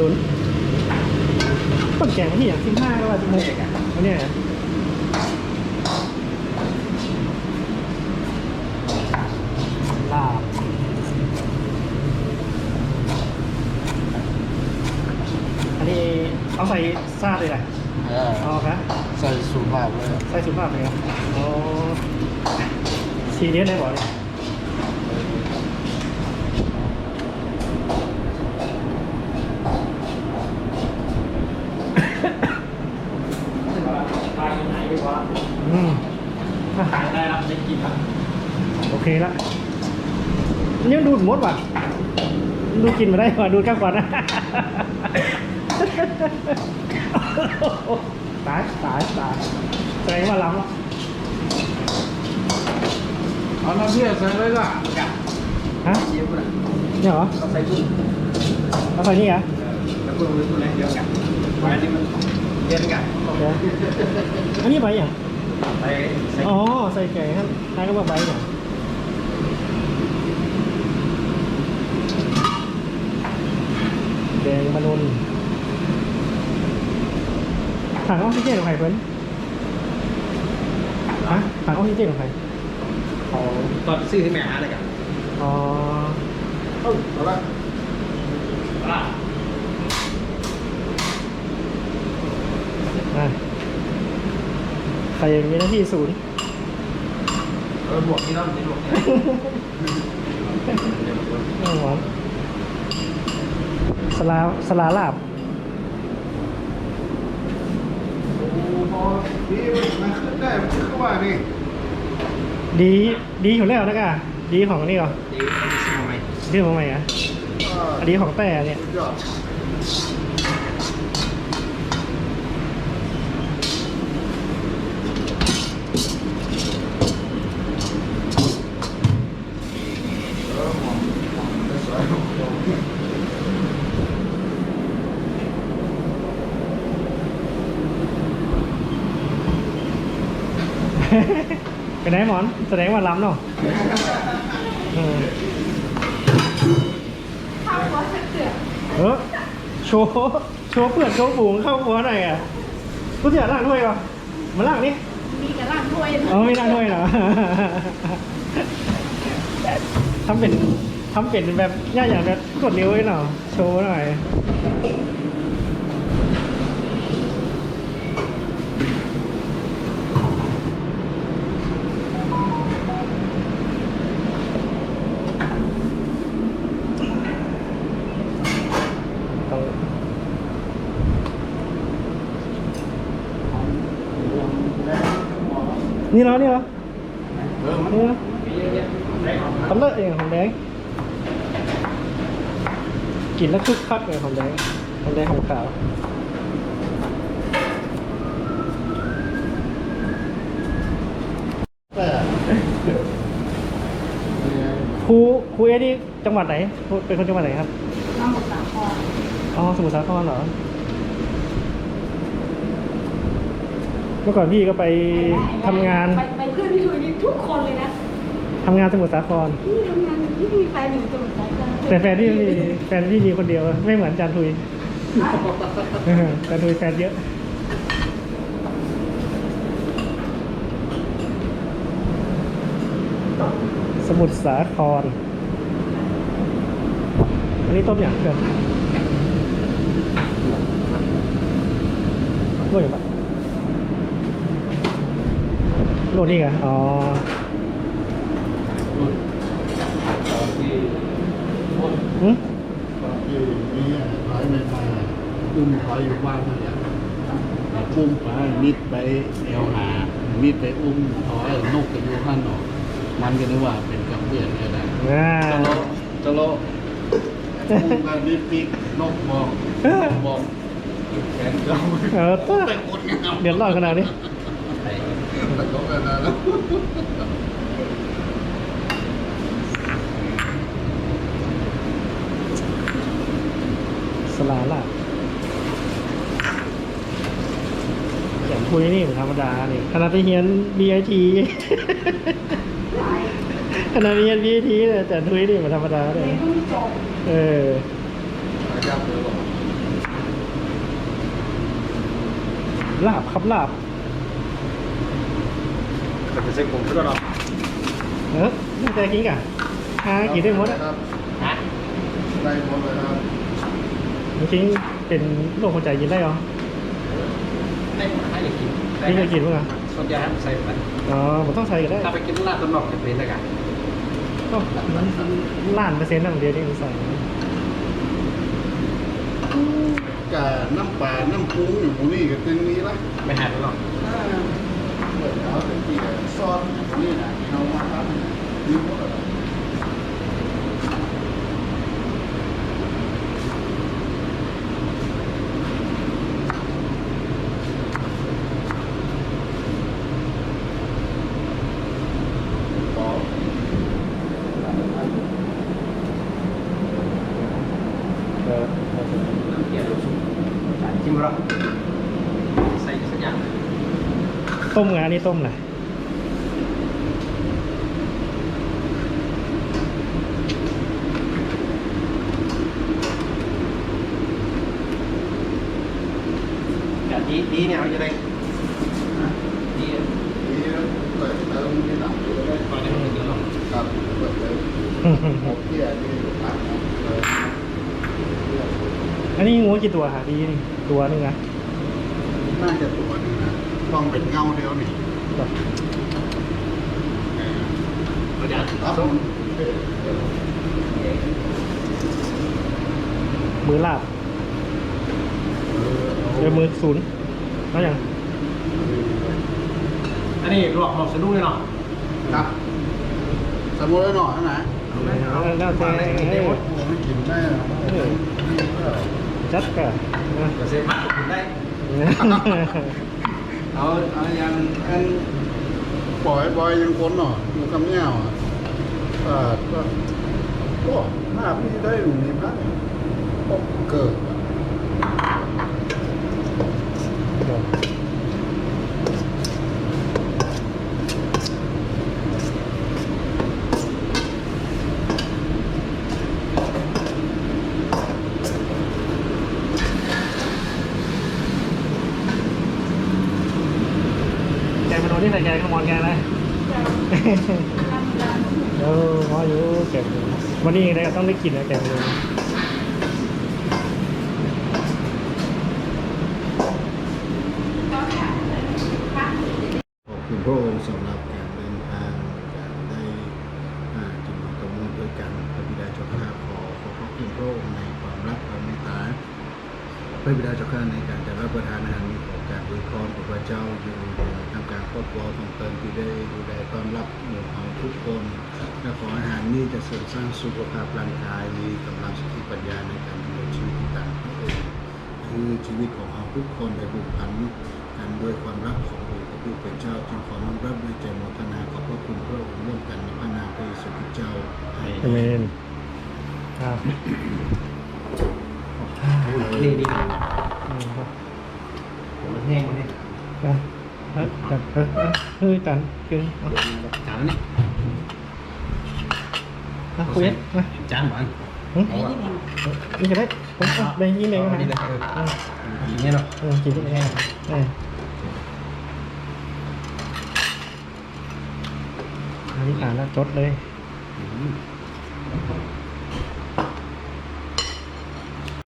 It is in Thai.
ลุ้นต้นแกงที่อย่างสิบห้าก็ว่าสิบหกอันเนี้ยนะลาบอันนี้เอาใส่ซาดเลยแหละเออเอาครับใส่สูตรลาบเลยใส่สุภาพเลยครับอ๋อซีเรียสได้บ่เนี่ยอืมอะ ขาย ได้รับได้กินครับโอเคละนี่มันดูดมดว่ะ ดูกินมาได้ว่ะดูดข้างก่อนนะตายตายตายแสดงว่าล้ำอะเอาน้ำเพี้ยใส่เลยล่ะกับฮะเชียร์เลยเนี่ยเหรอต้องใส่กุ้งเอาใส่นี่เหรอแล้วกุ้งรู้ตัวเล็กเดียวกันวันนี้มันเดียวกันเดี๋ยวอันนี้ใบอย่าง ใส่ใส่อ๋อ ใส่ไก่ครับใช้ก็ว่าใบเนี่ยแดงมะนุนถังออกซิเจนของใครเพิ่นฮะถังออกซิเจนของใครของตอนซื้อที่แม่หาเลยกันอ๋อเอ้าเอาละอะอะ ใครมีหน้าที่ศูนย์เออบวกนี่ต้องนี่บวกนี่อ๋อสลาสลาลาบโอ้โหนี่มันขึ้นได้มันขึ้นว่านี่ดีดีอยู่แล้วนะกะดีของนี่เหรอดีอันนี้ซื้อมาไหมดีของใหม่อะเอออันนี้ของแต่เนี่ย สุดยอดเป็นไงหมอน แสดงว่าล้ำเนาะเออข้าวหัวสักเสือกเออโชว์โชว์เพื่อนโชว์ฝูงเข้าหัวหน่อยอะกูจะล่างด้วยเหรอมาล่างนี่มีกระล่างถ้วยเออไม่ล่างด้วยเหรอทำเป็นทำเป็นแบบย่าอย่างแบบกดนิ้วไว้หน่อยโชว์หน่อย นี่เหรอนี่เหรอเออมันนี่เหรอใส่ของตำเลิศเองของแดงกินแล้วคึกคักเลยของแดงของแดงของขาวแต่ครูครูเอนี่จังหวัดไหนครูเป็นคนจังหวัดไหนครับน้ำหมดสามข้ออ๋อสมุทรสาครเหรอ มื่อก่อนพี่ก็ไปทำงานไปไปเพื่อนพี่ทุยนี่ทุกคนเลยนะทำงานสมุทรสาคร พี่ทำงานที่มีแฟนอยู่ตรงไหนกันแต่แฟนที่มีแฟนที่มีคนเดียวไม่เหมือนจานทุยเออจานทุยแฟนเยอะ สมุทรสาคร อันนี้ต้มอย่างเกินโรยปะ โรยนี่ไงอ๋อตอนที่หืมตอนที่นี่ถอยไม่มาอุ้มถอยอยู่บ้านนั่นแหละอุ้มไปมิดไปเอวหามิดไปอุ้มถอยนกก็อยู่ข้างนอกมันก็นึกว่าเป็นกับเพื่อนอะไรอ่าจะโลจะโลอุ้มกันนิดปีกนกมองมองแขนเราเออต้ไปกดงามเดือดร้อนขนาดนี้ แต่ก็ไม่นาลสลาล่ะอย่างคุยนี่ธรรมดานี่ขนาดไปเฮียน BIT ขนาดเฮียน BIT เนี่ยแต่คุยนี่มันธรรมดาเลย เออลาบครับลาบ แต่เป็นเส้นผมก็รอเออน่าจะกินกันหากินได้หมดอะครับฮะได้หมดเลยครับจริงๆเป็นโรคหัวใจกินได้เหรอได้หมดให้อยากกินพี่เคยกินมั้งอะส่วนใหญ่ให้ใส่ไปอ๋อผมต้องใส่ก็ได้ถ้าไปกินลาดตัวนอกจะเป็นอะไรกันต้องล้านเปอร์เซ็นต์นั่นเดียวที่ใส่กับน้ำปลาน้ำปรุงอยู่ตรงนี้กับตรงนี้ละไม่หายหรอก อ่าเปิดเอาแต่ที่ซอสอยู่ตรงนี้นะเอามาครับนี่หมดเลยเออน้ำเกลือจิ้มรากใส่สักอย่างต้มงานนี่ต้มอะไร แต่ ดีดีเนี่ยเราจะได้ดีนี่เปิดเติมที่หลังเลยได้ตอนนี้มันเยอะหรอกครับเปิดเลยเอาเที่ยนี่ตักเลยอันนี้งูกี่ตัวคะดีนี่ตัวหนึงนะน่าจะตัวหนึงนะต้องเป็นเงาเดียวนี่เราจะครับส้มมือลาบเออมือศูนย์ แล้วอย่างอันนี้ลวกหมกสะดุ้งเลยเนาะครับสมมติหน่อยนะแล้วแต่ได้หมดผมไม่กินได้หรอกจัดกันนะกระเซ็นมัดกินได้เอาเอาอย่างอันปล่อยบอยยังคนหน่อยอยู่คำเงี้ยวอะอ่าก็ก็หน้าพี่ได้หนุ่มนี่พักก็เกิดอะ แกงมโนที่ใส่แกงขมอนแกงอะไรเออพออยู่แกงวันนี้ได้ต้องได้กินนะแกงมโน ข งสำหรับการเดินทางการได้อ่าจึงมาตมูลด้วยกันพระบิดาเจ้าข้าขอขอขอบคุณพระองค์ในความรักความเมตตาพระบิดาเจ้าข้าในการจะรับประทานอาหารมีของการอวยพรของพระเจ้าอยู่ในทางการครอบครัวของตนที่ได้ดูแลต้อนรับหมู่ของทุกคนและขออาหารนี้จะเสริมสร้างสุขภาพร่างกายมีกำลังสติปัญญาในการดำเนินชีวิตต่างพระองค์คือชีวิตของเราทุกคนได้บุกพันกันด้วยความรักของ ผู้เป็นเจ้าจึงขอน้อมรับด้วยใจโมทนาขอบพระคุณพระองค์ร่วมกันในพระนามพระเยซูคริสต์เจ้าอาเอเมนครับนี่ดีอืมครับมันแห้งมันนี่อะเฮ้ยจันเฮ้ยเฮ้ยจันกึ่งเอาจานนี่อะคุยอะมาจานบ้านหึนี่จะได้ผมอะแบ่งยี่แบ่งกันนี่นะเลยเอออย่างเงี้ยเนาะเออกินที่ไหนเอออั นี่อ่านแล้วจดเลย